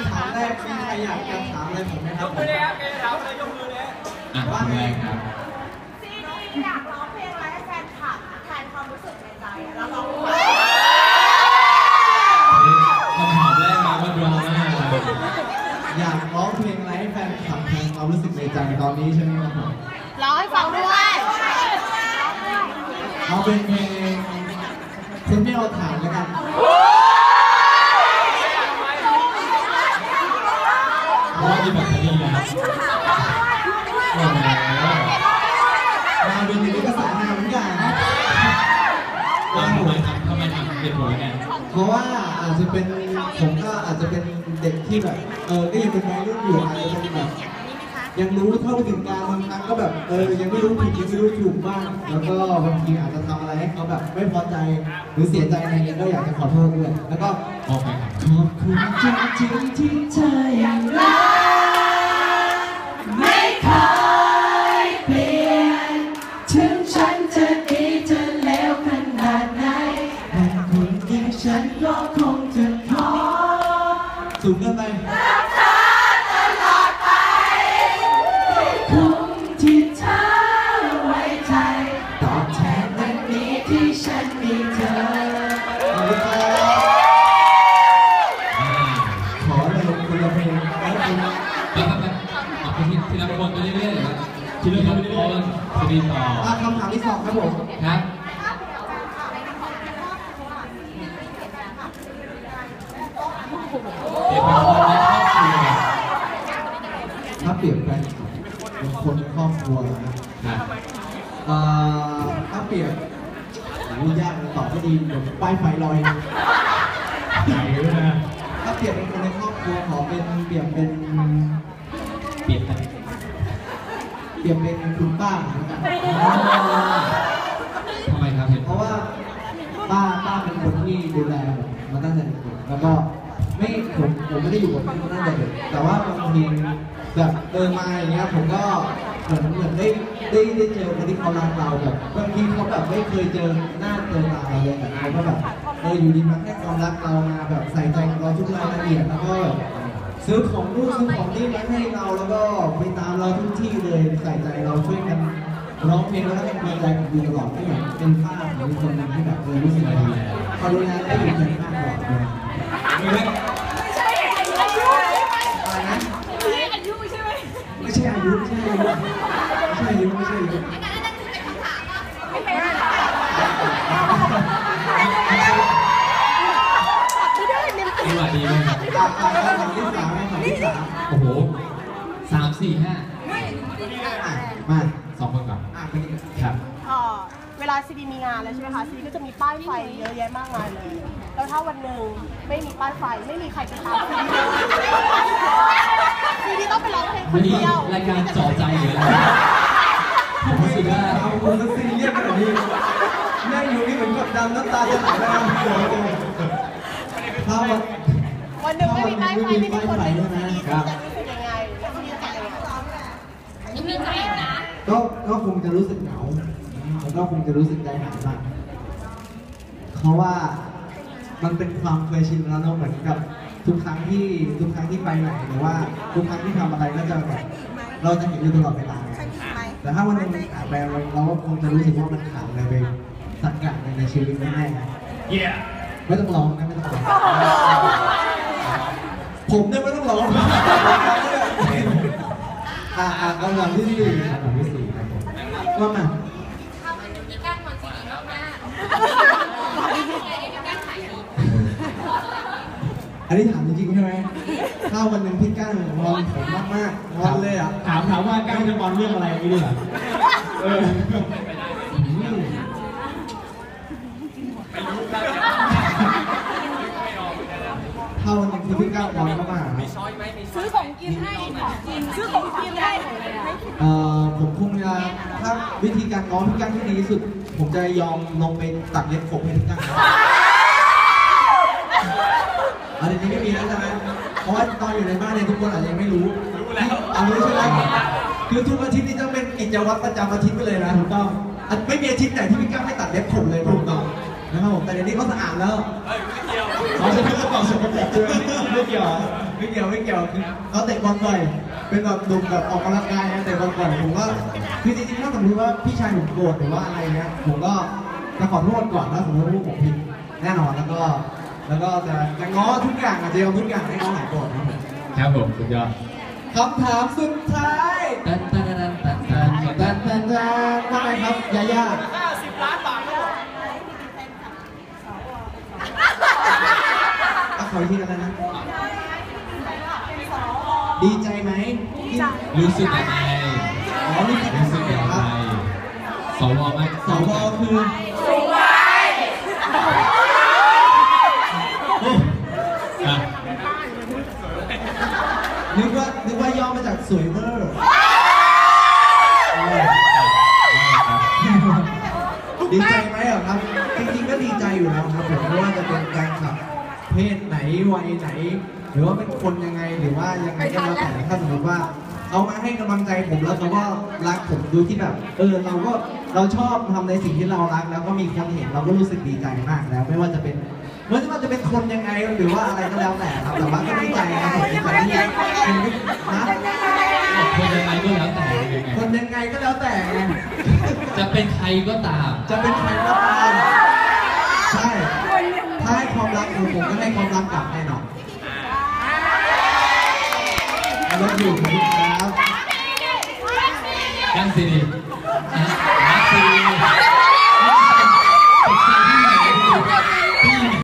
ำถามแรกมีใครอยากจะถามอะไรผมไหมครับมือเลยครับแกจะถามอะไรยกมือเลยอะคุณแรกครับซีดีอยากร้องเพลงอะไรให้แฟนคลับแทนความรู้สึกในใจอะแล้วร้องไหมคำถามแรกมาก็ดราม่าเลยอยากร้องเพลงอะไรให้แฟนคลับแทนความรู้สึกในใจตอนนี้ใช่ไหมครับผมร้องให้ฟังด้วยเอาเป็นเพลงคุณไม่เอาฐานแล้วกัน เพราะว่ามีแบบนี้นะครับ โอ้โหมาเป็นอย่างนี้ก็สายงานเหมือนกันอะทำไมครับทำไมทำเป็นผลไงเพราะว่าอาจจะเป็นผมก็อาจจะเป็นเด็กที่แบบเออก็ยังเป็นวัยรุ่นอยู่อาจจะเป็นแบบยังรู้เท่าถึงการบางครั้งก็แบบเออยังไม่รู้ผิดยังไม่รู้ถูกบ้าง แล้วก็บางทีอาจจะทำอะไรให้เขาแบบไม่พอใจหรือเสียใจอะไรเงี้ยก็อยากจะขอโทษด้วยแล้วก็โอเคครับขอบคุณจริงๆที่เธอยังรัก รับอ่าขอเลยคนละเพลงแล้วคุณไปไปไปเอาไปทีทีละคนไปเรื่อยๆครับทีละคนจะดีต่ออะคำถามที่สองครับผมครับลี่ยนเป็นคนในครอบครัว ถ้าเปรียบกันเป็นคนในครอบครัวนะ ครับ เอ่อถ้าเปรียบโอ้ยากเลยตอบไม่ดีเดี๋ยวป้ายไฟลอยนะใหญ่ด้วยนะถ้าเปรียบเป็นคนในครอบครัวขอเป็นเปรียบเป็นเปลี่ยนไปเปรียบเป็นคุณป้าแล้วกันทำไมครับเห็นเพราะว่าป้าป้าเป็นคนที่ดูแลผมมาตั้งแต่เด็กแล้วก็ไม่ผมผมไม่ได้อยู่กับพี่มาตั้งแต่เด็กแต่ว่าบางทีแบบเดินมาอย่างเงี้ยผมก็ เหมือนเหมือนได้ได้ได้เจอคนที่เขารักเราแบบบางทีเขาแบบไม่เคยเจอหน้าเจอตาเราเลยแต่เขาก็แบบเอออยู่ดีมาให้ความรักเรามาแบบใส่ใจเราทุกรายละเอียดแล้วก็ซื้อของนู่นซื้อของนี่มาให้เราแล้วก็ไปตามเราทุกที่เลยใส่ใจเราช่วยกันร้องเพลงแล้วก็ให้กำลังใจผมอยู่ตลอดก็เหมือนเป็นภาพของคนหนึ่งที่แบบเออรู้สึกดีเขาดูแลได้อยู่เคียงข้างตลอดเลย มีไหม ไม่ใช่อายุ อะไรนะ ไม่ใช่อายุใช่ไหม ไม่ใช่อายุไม่ใช่อายุไม่ใช่อายุไม่ใช่อายุ ไม่ใช่อายุไม่ได้เนี่ย จังหวะดีไหมครับ อ่าอ่าอ่าคำที่สามคำที่สาม โอ้โหสามสี่ห้าอะมาสองคนก่อนอะเป็นครับ เอ่อเวลาซีดีมีงานแล้วใช่ไหมคะซีดีก็จะมีป้ายไฟเยอะแยะมากมายเลย แล้วถ้าวันหนึ่งไม่มีป้ายไฟไม่มีใครไปตามซีดีเลยซีดีต้องไปร้องเพลงควันนนี้เดียวรายการเจ่อใจหรืออะไรผมรู้สึกว่าเอาคุณก็ซีเรียสขนาดนี้นั่งอยู่นี่เหมือนกดดันน้ำตาจะไหลแล้วถ้าวันวันหนึ่ง ไม่มีป้ายไฟไม่มีคนไปดูซีดีครับจะรู้สึกยังไงแล้วซีดีจะยังไงยังมีใจอยู่นะก็ก็คงจะรู้สึกเหงาแล้วก็คงจะรู้สึกใจหายบ้างเพราะว่ามันเป็นความเคยชินแล้วเนอะเหมือนกับทุกครั้งที่ทุกครั้งที่ไปไหนหรือว่าทุกครั้งที่ทำอะไรก็จะแบบเราจะเห็นอยู่ตลอดเวลา แต่ถ้าวันหนึงมันขาดไปเราเราก็คงจะรู้สึกว่ามันขาดอะไรไปสักอย่างหนึ่งในชีวิตแน่ๆเย้ไม่ต้องร้องนะไม่ต้องร้อง ผมเนี่ยไม่ต้องร้องอ่าอ่าเอาหลังที่สี่ครับหลังที่สี่ครับผมว่ามาทำให้พี่ก้านคอนซีดีมากมากๆให้พี่ก้านขายดีอันนี้ถามจริงๆใช่ไหมถ้าวันหนึ่งพี่ก้างงอนผมมากๆงอนเลยอะ ถามถามว่าก้างจะบอลเรื่องอะไรไม่รู้เหรอเอออืมถ้าวันห นึ่งที่พี่ก้างงอนมากๆช้อยไหมมีซื้อของกินให้ของกินซื้อของกินให้เอ่อผมคงจะถ้าวิธีการง้อพี่กั้งที่ดีที่สุด ผมจะยอมลงไปตัดเล็บผมให้พี่กั้งครับอันนี้ไม่มีแล้วใช่ไหมเพราะว่าตอนอยู่ในบ้านเนี่ยทุกคนอาจจะยังไม่รู้รู้แล้วอันนี้ใช่ไหมคือทุกอาทิตย์นี่จะเป็นกิจวัตรประจำอาทิตย์ไปเลยนะถูกต้องอันไม่มีอาทิตย์ไหนที่พี่กั้งไม่ตัดเล็บผมเลยถูกต้อง นะครับผมแต่เดี๋ยวนี้เขาสะอาดแล้วเขาจะเพิ่งกระเป๋าสกปรกด้วยไม่เกี่ยวไม่เกี่ยวไม่เกี่ยวคือเขาเตะบอลบ่อยเป็นแบบหนุ่มแบบออกกำลังกายนะเตะบอลบ่อยผมก็คือจริงๆถ้าสมมติว่าพี่ชายผมโกรธหรือว่าอะไรเงี้ยผมก็จะขอโทษก่อนถ้าสมมติว่าลูกผมผิดแน่นอนแล้วก็ แล้วก็จะจะง้อทุกอย่างอาจจะยอมทุกอย่างให้เขาหายโกรธครับผมครับผมสุดยอดคำถามสุดท้ายตันตันตันตันตันแตนแตนแตนว่าไงครับยาย่า 50 ล้านบาทครับผม เอา ขออีกทีกันแล้วนะ ดีใจไหมที่รู้สึกยังไงอ๋อรู้สึกรู้สึกยังคไงรับสวไหมสวคืออะนึกว่านึกว่าย่อมาจากสวยเวอร์เออดีใจไหมเหรอครับ จริงๆก็ดีใจอยู่แล้วครับผมไม่ว่าจะเป็นแฟนคลับเพศไหน วัยไหน หรือว่าเป็นคนยังไงหรือว่ายังไงก็แล้วแต่ถ้าสมมติว่าเขามาให้กำลังใจผมแล้วเขาก็รักผมดูที่แบบ เออเราก็เราชอบทำในสิ่งที่เรารัก แล้วก็มีคนเห็นเราก็รู้สึกดีใจมากแล้ว ไม่ว่าจะเป็นไม่ว่าจะเป็นคนยังไงหรือว่าอะไรก็แล้วแต่ครับแต่ว่าก็ดีใจครับผมดีใจที่เป็นนะคนยังไงก็แล้วแต่ยังไงคนยังไงก็แล้วแต่ไงจะเป็นใครก็ตาม จะเป็นใครก็ตามใช่ถ้าให้ ความรักผมผมก็ให้ความรักกลับแน่นอนแล้วอยู่ขอบคุณครับยังซีดีนะนักซีดี